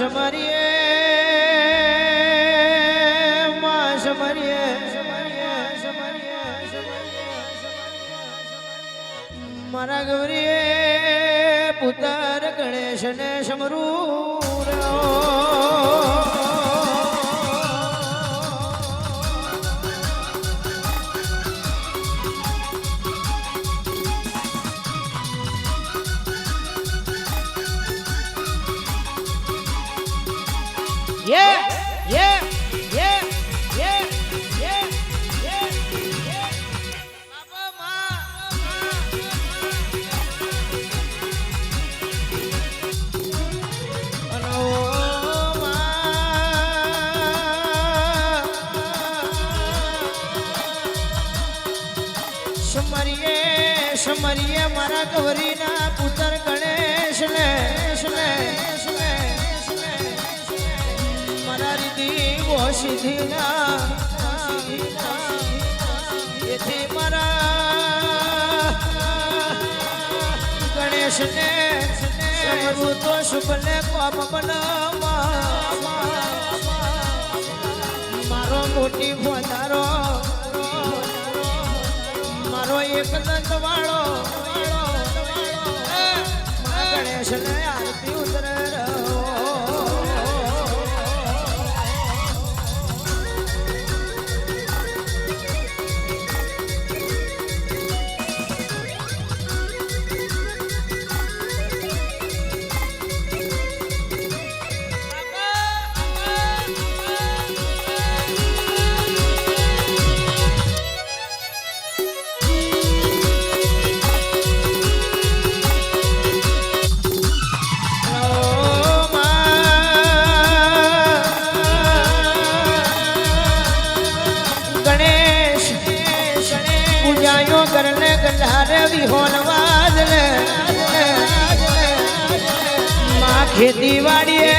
સમરીએ માં સમરીએ મારા ગૌરીએ પુત્ર ગણેશને સમરૂ મારા પુત્ર ગણેશ ને મારા રીતિ સીધીના એથી મારા ગણેશને સમરવું તો શુભને કોપ મારો મોટી વધારો મારો એક દંત વાળો ગણેશને આરતી ઉતરે કરને ગંધારે વિહોન વાદલે માં ખેતી વાડીએ,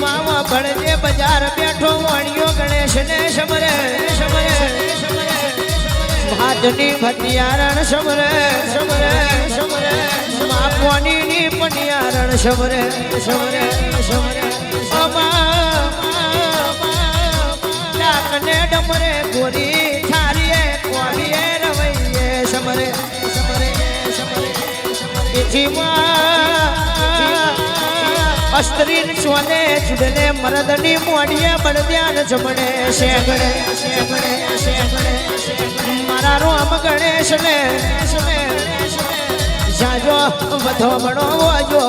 માવા ભણજે બજાર બેઠો વાણીયો ગણેશ ને સમરે સમરે ભાતની ભટિયારણ સમરે સમરે સમરે માપવાની ની પટિયારણ સમરે સમરે સમરે ડાકને ડમરે ગોરી થારીએ કોરીએ રવૈયે, સમરે સમરે સમરે અસ્ત્રીન સોને ચુડને મરદની મોડીએ બળદ્યાન જમણે શેગડે શેગડે શેગડે મારા રોમ ગણેશ ને જાજો, વધો બણો વાજો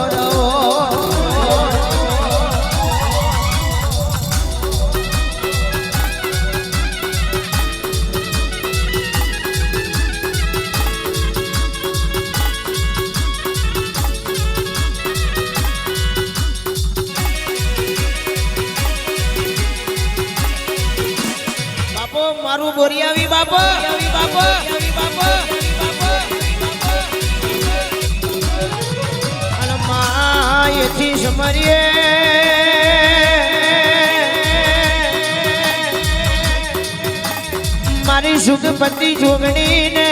બાપો મારું બોરિયાવી બાપો આવી બાપો આવી બાપો અને માયેથી સમરીએ મારી સુખપતિ જોગણી ને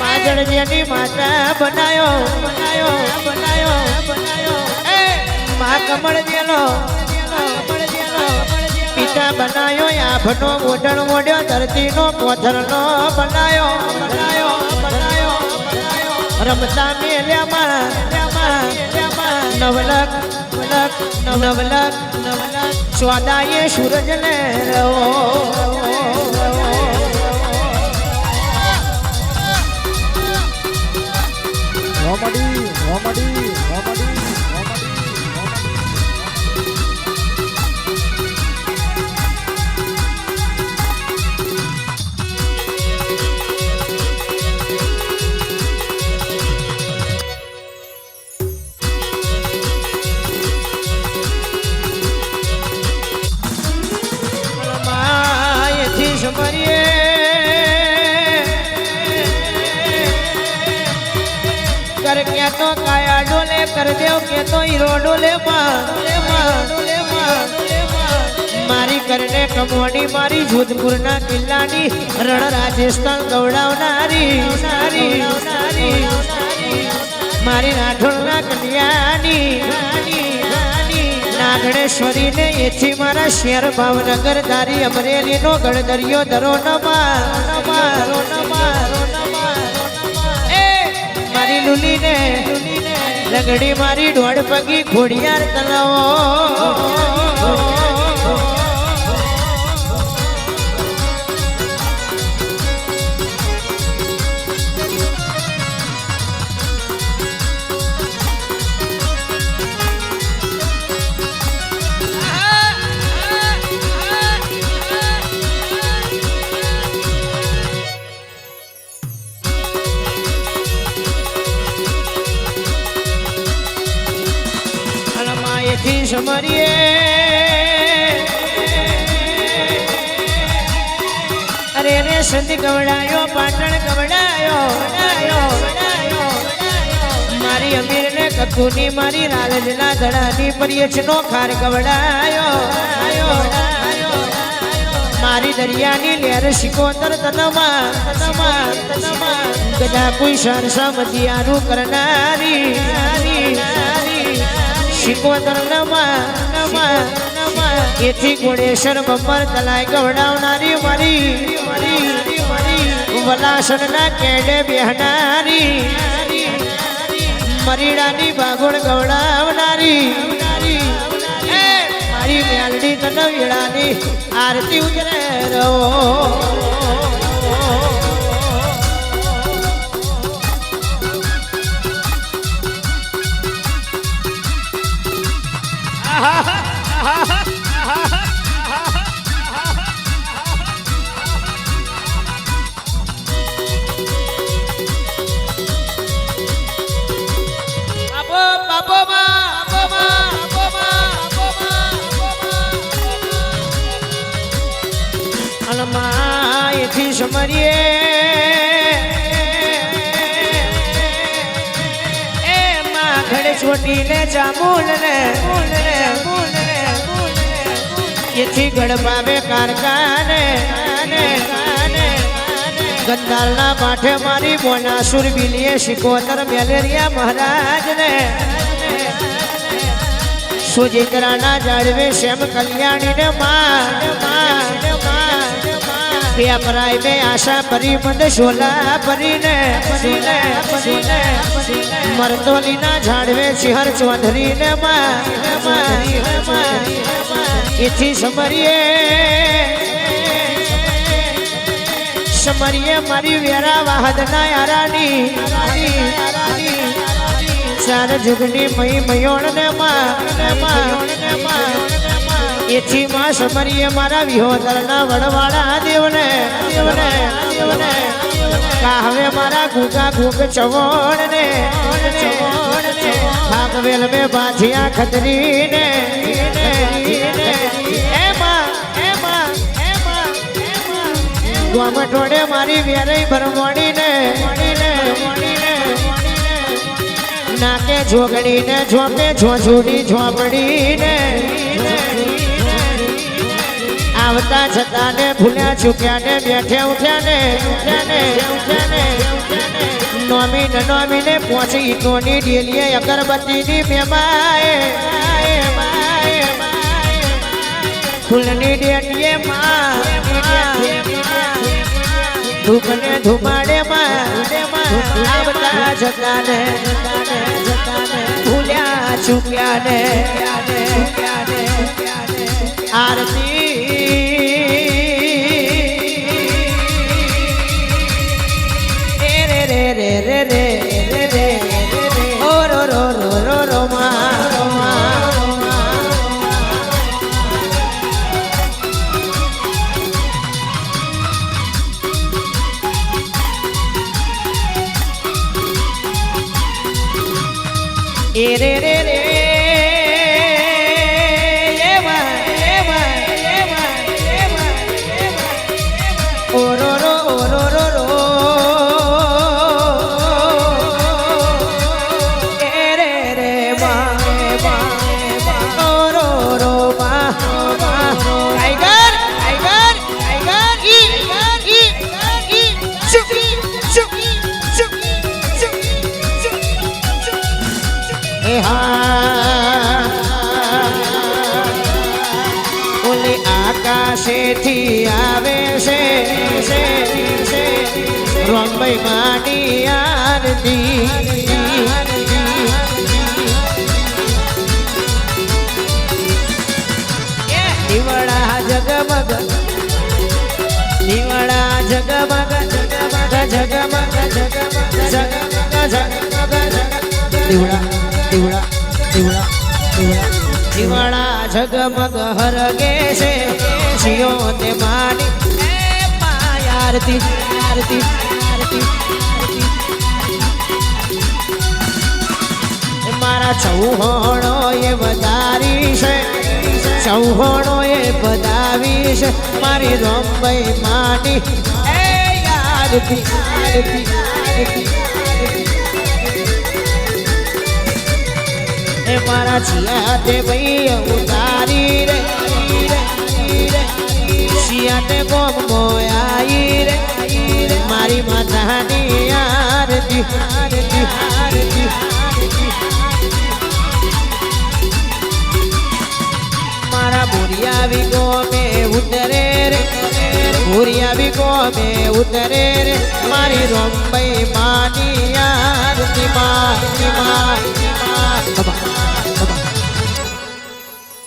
માજણ જેની માતા બનાયો બનાયો બનાયો બનાયો એ મા કમળ જેલો કમળ જેલો પિતા બનાયો, આભનો ઓઢણ મોડ્યો ધરતીનો પોથરનો બનાયો બનાયો બનાયો રમતા મેલ્યામાં મેલ્યામાં નવલક નવલક નવલક નવલક. સ્વાદાએ સૂરજને રવો મોમડી મોમડી રોમડી સમરીએ કર કે તો કાયા ડોલે કર દેવ કે તો હીરો ડોલે મારી કરીને કમોડી, મારી જોધપુરના કિલ્લાની, રણ રાજસ્થાન ગૌડાવનારી નારી નારી મારી રાઠોડના કન્યાની. આંગણેશ્વરીને એથી મારા શેર ભાવનગર દારી અમરેલીનો ગણદરિયો ધરો મારી લુલીને, લગડી મારી ઢોળ પગી ઘોડિયાર તલાવો. સમરીએ અરે રે સંત ગવડાયો, પાટણ ગવડાયો. મારી અમીર ને કથુની, મારી લાલજના ધડાની પરિયચનો ખાર ગવડાયો. મારી દરિયાની લહેર શિકોતર તનમાં તનમાં તનમાં ગદા કોઈ સરસા મધિયારું કરનારી નારી નારી શિકોતર નમા નમા નમા એથી ગોળેશ્વર બમ્બર તલાય ગવડાવનારી મારી મારી મારી વલાસણના કેડે બેહનારી, મરીડાની બાગોળ ગવડાવનારી. મારી મ્યાલડી તન વેળાની આરતી ઉજરે રહો. માયથી સમરીએ એ માખડ છોટી ને ચામુલ ને મૂલ ને મૂલ એથી ગડબાબે કારખાને કાને કાને ગંદારના પાઠે મારી બોનાસુર બિલીએ શિકોતર મેલેરિયા મહારાજને સુજિત્રાના જાળવે શ્યામ કલ્યાણીને માં પ્રાય બે આશા પરી મદ શોલા પરીને પરીને પરીને મરતોલીના ઝાડવે સિંહર ચૌધરીને માં એથી સમરીએ. સમરીએ મારી વેરા વાહદના યારાની. ચાર જુગની મય મયોણ ને એથી માં સમરીએ મારા વિહોદરના વડવાળા દેવને. દેવને દેવને કાહવે મારા ઘૂકા ઘૂક ચવણ ને ભાગવેલ મેં બાંધિયા ખતરીને એમાં ગોમટોડે મારી વેરઈ ભરમોડી ને નાકે જોગડી ને ઝોપે ઝોઝુડી ઝોપડી ને આવતા જતા ને ભૂલ્યા ચૂક્યા ને બેઠે ઉઠ્યા ને ઉઠ્યા ને ઉઠ્યા ને નોમી ને નોમી ને પહોંચી ઈટોની ડેલીએ અગરબત્તીની મેમાએ, ફૂલની ડેલીએ માં ધૂમને ધુમાડે માં આવતા જતા ને ભૂલ્યા ચૂક્યા ને આરતી રે રે રે રે રે. এরে આકાશેથી આવે છે રણભાઈ માની આરતી. નિવડા જગમગ નિવડા જગમગ જગમગ જગમગ જગમગ જગમગ જગમગ જગમગ. દીવડા દીવડા દીવડા દીવડા દીવડા જગમગ હરગે છે. શિયો તે માની. આરતી આરતી આરતી મારા ચૌહાણો એ વધારી છે. ચૌહાણો એ બધાવી છે. મારી રંભાઈ માની એ આરતી આરતી આરતી મારા છિયા તે ભાઈ ઉતારી રે શિયા તે ગોમ મોયાઈ રે મારી માતાની આરતી આરતી આરતી. મારા બોરિયા બી ગોમે ઉતરે રે બોરિયા બી ગોમે ઉતરે રે. મારી રોંબઈ માની આરતી માની માની માની